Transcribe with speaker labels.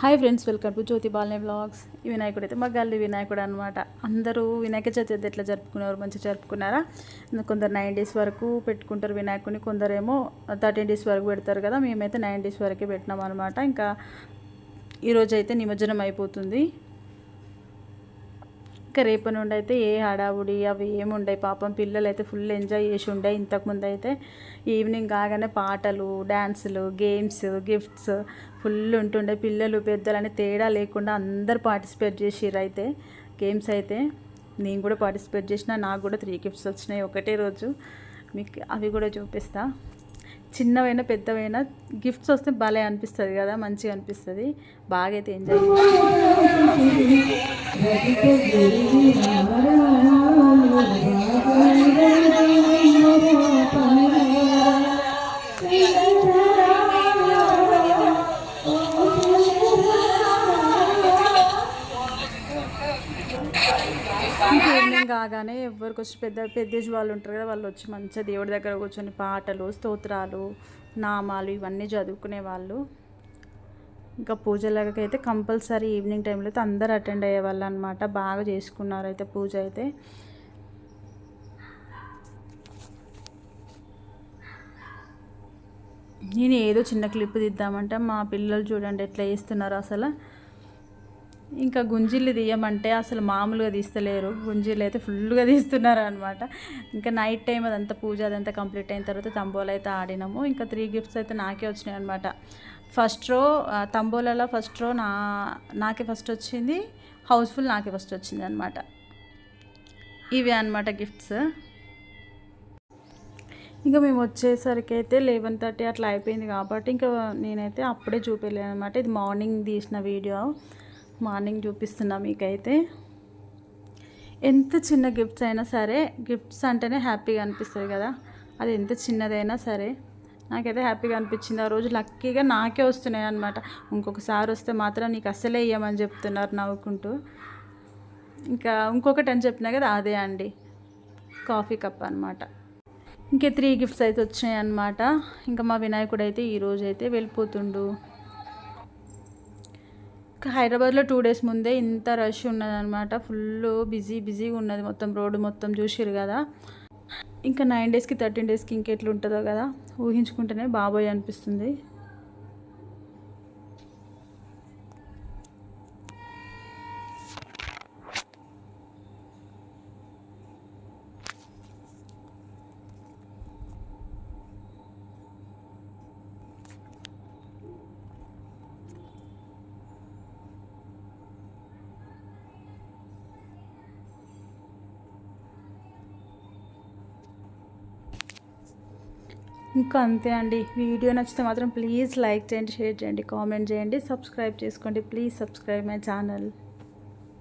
Speaker 1: Hi friends welcome to Jyoti Balane blogs. ఈ వినాయకుడు అయితే మా గల్లి వినాయకుడు అనమాట అందరూ వినాయక చవితి అయితే ఎట్లా జరుపుకున్నారు మంచిగా జరుపుకున్నారా? కొందరు నైన్ డేస్ వరకు పెట్టుకుంటారు వినాయకుడిని కొందరేమో థర్టీన్ డేస్ వరకు పెడతారు కదా మేమైతే నైన్ డేస్ వరకే పెట్టినాం అనమాట ఇంకా ఈరోజు అయితే నిమజ్జనం అయిపోతుంది. ఇంకా రేపటి నుండి అయితే ఏ హడావుడి అవి ఏముండయి పాపం పిల్లలు అయితే ఫుల్ ఎంజాయ్ చేసి ఉండే ఇంతకుముందు అయితే. ఈవినింగ్ కాగానే పాటలు డ్యాన్సులు గేమ్స్ గిఫ్ట్స్ ఫుల్ ఉంటుండే. పిల్లలు పెద్దలని తేడా లేకుండా అందరు పార్టిసిపేట్ చేసిర్రు అయితే. గేమ్స్ అయితే నేను కూడా పార్టిసిపేట్ చేసిన నాకు కూడా త్రీ గిఫ్ట్స్ వచ్చినాయి ఒకటే రోజు. మీకు అవి కూడా చూపిస్తాను చిన్నవైనా పెద్దవైనా గిఫ్ట్స్ వస్తే భలే అనిపిస్తుంది కదా మంచిగా అనిపిస్తుంది. బాగా అయితే ఎంజాయ్ కాగానే ఎవరికి వచ్చి పెద్ద పెద్దేజ్ వాళ్ళు ఉంటారు కదా వాళ్ళు వచ్చి మంచిగా దేవుడి దగ్గర కూర్చొని పాటలు స్తోత్రాలు నామాలు ఇవన్నీ చదువుకునే వాళ్ళు. ఇంకా పూజలకి అయితే కంపల్సరీ ఈవినింగ్ టైంలో అయితే అందరు అటెండ్ అయ్యేవాళ్ళు అనమాట బాగా చేసుకున్నారు అయితే పూజ అయితే. నేను ఏదో చిన్న క్లిప్ తీద్దామంటే మా పిల్లలు చూడండి ఎట్లా చేస్తున్నారు అసలు. ఇంకా గుంజీలు తీయమంటే అసలు మామూలుగా తీస్తలేరు. గుంజీలు అయితే ఫుల్గా తీస్తున్నారు అనమాట ఇంకా నైట్ టైం అదంతా పూజ అదంతా కంప్లీట్ అయిన తర్వాత తంబోలు అయితే ఆడినాము. ఇంకా త్రీ గిఫ్ట్స్ అయితే నాకే వచ్చినాయి అనమాట ఫస్ట్ రో తంబోలలో ఫస్ట్ రో నా నాకే ఫస్ట్ వచ్చింది. హౌస్ఫుల్ నాకే ఫస్ట్ వచ్చింది అనమాట ఇవి అనమాట గిఫ్ట్స్. ఇంకా మేము వచ్చేసరికి అయితే లెవెన్ థర్టీ అట్లా అయిపోయింది కాబట్టి ఇంకా నేనైతే అప్పుడే చూపించలేదు అనమాట ఇది మార్నింగ్ తీసిన వీడియో. మార్నింగ్ చూపిస్తున్నా మీకైతే. ఎంత చిన్న గిఫ్ట్స్ అయినా సరే గిఫ్ట్స్ అంటేనే హ్యాపీగా అనిపిస్తుంది కదా. అది ఎంత చిన్నదైనా సరే. నాకైతే హ్యాపీగా అనిపించింది. ఆ రోజు లక్కీగా నాకే వస్తున్నాయి అనమాట ఇంకొకసారి వస్తే మాత్రం నీకు అస్సలే ఇయ్యమని చెప్తున్నారు నవ్వుకుంటూ. ఇంకా ఇంకొకటి అని చెప్పినా కదా అదే అండి. కాఫీ కప్ అనమాట ఇంకా త్రీ గిఫ్ట్స్ అయితే వచ్చినాయి అనమాట ఇంకా మా వినాయకుడు అయితే ఈరోజు అయితే వెళ్ళిపోతుండు. హైదరాబాద్లో టూ డేస్ ముందే ఇంత రష్ ఉన్నదనమాట ఫుల్ బిజీ బిజీగా ఉన్నది మొత్తం రోడ్డు మొత్తం చూసిరు కదా. ఇంకా నైన్ డేస్కి థర్టీన్ డేస్కి ఇంకెట్లుంటుందో కదా ఊహించుకుంటేనే బాబోయ్ అనిపిస్తుంది. ఇంకా అంతే అండి. వీడియో నచ్చితే మాత్రం ప్లీజ్ లైక్ చేయండి షేర్ చేయండి కామెంట్ చేయండి సబ్స్క్రైబ్ చేసుకోండి. Please subscribe my channel.